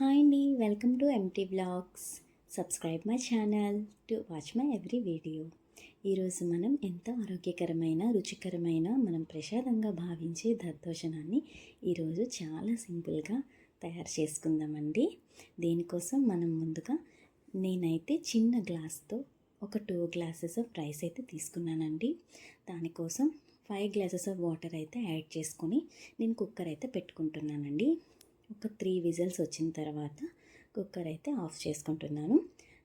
Hi అండి. Welcome to MT blogs subscribe my channel to watch my every video ఈరోజు మనం ఎంతో ఆరోగ్యకరమైన రుచికరమైన మనం ప్రసాదంగా భావించే దద్దోజనాన్ని ఈరోజు చాలా సింపుల్గా తయారు చేసుకుందామండి. దీనికోసం మనం ముందుగా నేనైతే చిన్న గ్లాస్తో ఒక టూ గ్లాసెస్ ఆఫ్ రైస్ అయితే తీసుకున్నానండి. దానికోసం ఫైవ్ గ్లాసెస్ ఆఫ్ వాటర్ అయితే యాడ్ చేసుకొని నేను కుక్కర్ అయితే పెట్టుకుంటున్నానండి. ఒక త్రీ విజిల్స్ వచ్చిన తర్వాత కుక్కర్ అయితే ఆఫ్ చేసుకుంటున్నాను.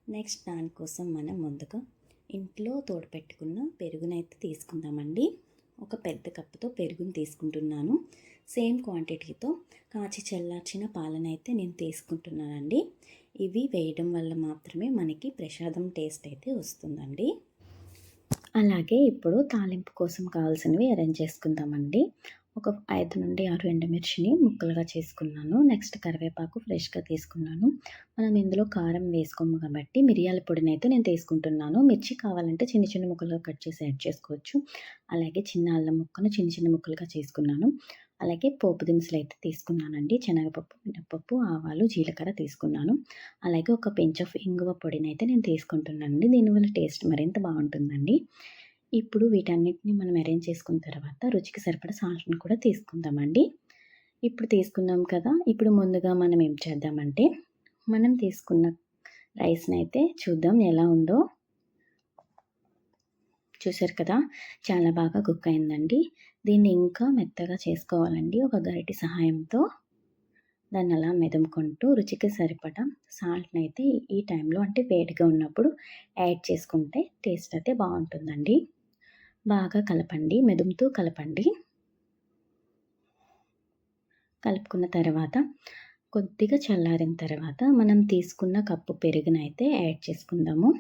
నెక్స్ట్ దానికోసం మనం ముందుగా ఇంట్లో తోడపెట్టుకున్న పెరుగునైతే తీసుకుందామండి. ఒక పెద్ద కప్పుతో పెరుగును తీసుకుంటున్నాను. సేమ్ క్వాంటిటీతో కాచి చల్లార్చిన పాలనైతే నేను తీసుకుంటున్నానండి. ఇవి వేయడం వల్ల మాత్రమే మనకి ప్రసాదం టేస్ట్ అయితే వస్తుందండి. అలాగే ఇప్పుడు తాలింపు కోసం కావాల్సినవి అరేంజ్ చేసుకుందామండి. ఒక ఐదు నుండి ఆరు ఎండుమిర్చిని ముక్కలుగా చేసుకున్నాను. నెక్స్ట్ కరివేపాకు ఫ్రెష్గా తీసుకున్నాను. మనం ఇందులో కారం వేసుకోము కాబట్టి మిరియాల పొడిని అయితే నేను తీసుకుంటున్నాను. మిర్చి కావాలంటే చిన్న చిన్న ముక్కలుగా కట్ చేసి యాడ్ చేసుకోవచ్చు. అలాగే చిన్న అల్లం ముక్కను చిన్న చిన్న ముక్కలుగా చేసుకున్నాను. అలాగే పోపు దినుసులు అయితే తీసుకున్నానండి. శనగపప్పు మినపప్పు ఆవాలు జీలకర్ర తీసుకున్నాను. అలాగే ఒక పెంచ్ ఆఫ్ ఇంగువ పొడిని అయితే నేను తీసుకుంటున్నానండి. దీనివల్ల టేస్ట్ మరింత బాగుంటుందండి. ఇప్పుడు వీటన్నిటిని మనం అరేంజ్ చేసుకున్న తర్వాత రుచికి సరిపడ సాల్ట్ని కూడా తీసుకుందామండి. ఇప్పుడు తీసుకున్నాం కదా ఇప్పుడు ముందుగా మనం ఏం చేద్దామంటే మనం తీసుకున్న రైస్ని అయితే చూద్దాం ఎలా ఉందో. చూసారు కదా చాలా బాగా కుక్ అయిందండి. దీన్ని ఇంకా మెత్తగా చేసుకోవాలండి ఒక గరిటి సహాయంతో. దాన్ని అలా మెదుముకుంటూ రుచికి సరిపడా సాల్ట్ని అయితే ఈ టైంలో అంటే వేడిగా ఉన్నప్పుడు యాడ్ చేసుకుంటే టేస్ట్ అయితే బాగుంటుందండి. బాగా కలపండి మెదుముతూ కలపండి. కలుపుకున్న తర్వాత కొద్దిగా చల్లారిన తర్వాత మనం తీసుకున్న కప్పు పెరుగునైతే యాడ్ చేసుకుందాము.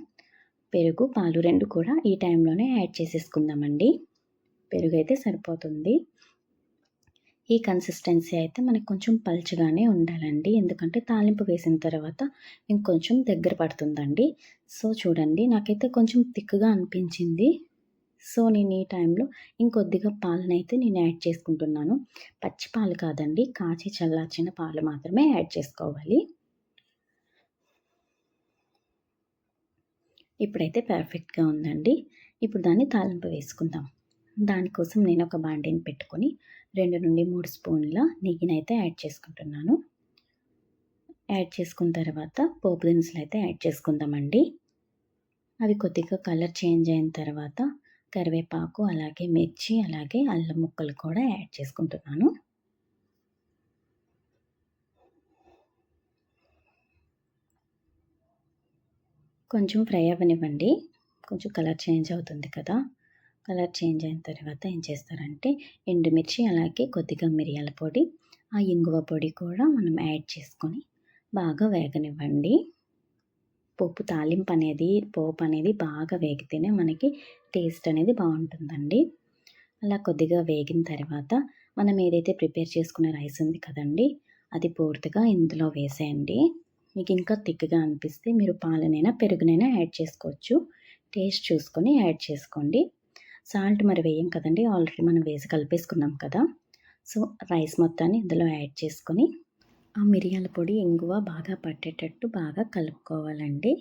పెరుగు పాలు రెండు కూడా ఈ టైంలోనే యాడ్ చేసేసుకుందామండి. పెరుగు అయితే సరిపోతుంది. ఈ కన్సిస్టెన్సీ అయితే మనకు కొంచెం పల్చగానే ఉండాలండి. ఎందుకంటే తాలింపు వేసిన తర్వాత ఇంకొంచెం దగ్గర పడుతుందండి. సో చూడండి నాకైతే కొంచెం థిక్గా అనిపించింది. సో నేను ఈ టైంలో ఇంకొద్దిగా పాలనైతే నేను యాడ్ చేసుకుంటున్నాను. పచ్చి పాలు కాదండి కాచి చల్లార్చిన పాలు మాత్రమే యాడ్ చేసుకోవాలి. ఇప్పుడైతే పర్ఫెక్ట్గా ఉందండి. ఇప్పుడు దాన్ని తాలింపు వేసుకుందాం. దానికోసం నేను ఒక బాండీని పెట్టుకొని రెండు నుండి మూడు స్పూన్ల నెయ్యినైతే యాడ్ చేసుకుంటున్నాను. యాడ్ చేసుకున్న తర్వాత పోపు దినుసులు అయితే యాడ్ చేసుకుందామండి. అవి కొద్దిగా కలర్ చేంజ్ అయిన తర్వాత కరివేపాకు అలాగే మిర్చి అలాగే అల్లం ముక్కలు కూడా యాడ్ చేసుకుంటున్నాను. కొంచెం ఫ్రై అవ్వనివ్వండి. కొంచెం కలర్ చేంజ్ అవుతుంది కదా. కలర్ చేంజ్ అయిన తర్వాత ఏం చేస్తారంటే ఎండుమిర్చి అలాగే కొద్దిగా మిరియాల పొడి ఆ ఇంగువ పొడి కూడా మనం యాడ్ చేసుకొని బాగా వేగనివ్వండి. పప్పు తాలింపు అనేది పోపు అనేది బాగా వేగితేనే మనకి టేస్ట్ అనేది బాగుంటుందండి. అలా కొద్దిగా వేగిన తర్వాత మనం ఏదైతే ప్రిపేర్ చేసుకున్న రైస్ ఉంది కదండి అది పూర్తిగా ఇందులో వేసేయండి. మీకు ఇంకా థిక్గా అనిపిస్తే మీరు పాలనైనా పెరుగునైనా యాడ్ చేసుకోవచ్చు. టేస్ట్ చూసుకొని యాడ్ చేసుకోండి. సాల్ట్ మరి వేయం కదండి ఆల్రెడీ మనం వేసి కలిపేసుకున్నాం కదా. సో రైస్ మొత్తాన్ని ఇందులో యాడ్ చేసుకొని ఆ మిరియాల పొడి ఇంగువ బాగా పట్టేటట్టు బాగా కలుపుకోవాలండి.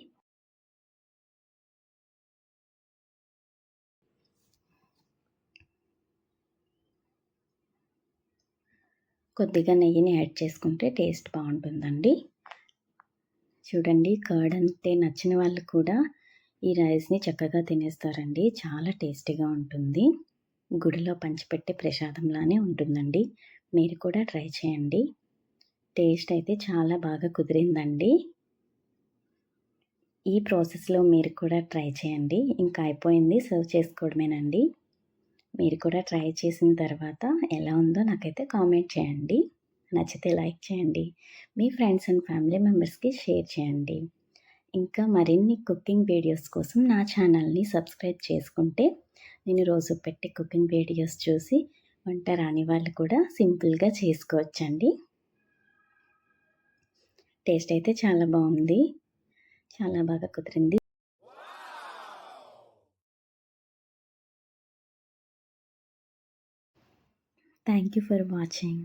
కొద్దిగా నెయ్యిని యాడ్ చేసుకుంటే టేస్ట్ బాగుంటుందండి. చూడండి కర్డ్ అంతే నచ్చిన వాళ్ళు కూడా ఈ రైస్ని చక్కగా తినేస్తారండి. చాలా టేస్టీగా ఉంటుంది. గుడిలో పంచిపెట్టే ప్రసాదంలానే ఉంటుందండి. మీరు కూడా ట్రై చేయండి. టేస్ట్ అయితే చాలా బాగా కుదిరిందండి. ఈ ప్రాసెస్లో మీరు కూడా ట్రై చేయండి. ఇంకా అయిపోయింది సర్వ్ చేసుకోవడమేనండి. మీరు కూడా ట్రై చేసిన తర్వాత ఎలా ఉందో నాకైతే కామెంట్ చేయండి. నచ్చితే లైక్ చేయండి. మీ ఫ్రెండ్స్ అండ్ ఫ్యామిలీ మెంబర్స్కి షేర్ చేయండి. ఇంకా మరిన్ని కుకింగ్ వీడియోస్ కోసం నా ఛానల్ని సబ్స్క్రైబ్ చేసుకుంటే నేను రోజు పెట్టే కుకింగ్ వీడియోస్ చూసి వంట రాని వాళ్ళు కూడా సింపుల్గా చేసుకోవచ్చండి. టేస్ట్ అయితే చాలా బాగుంది. చాలా బాగా కుదిరింది. Thank you for watching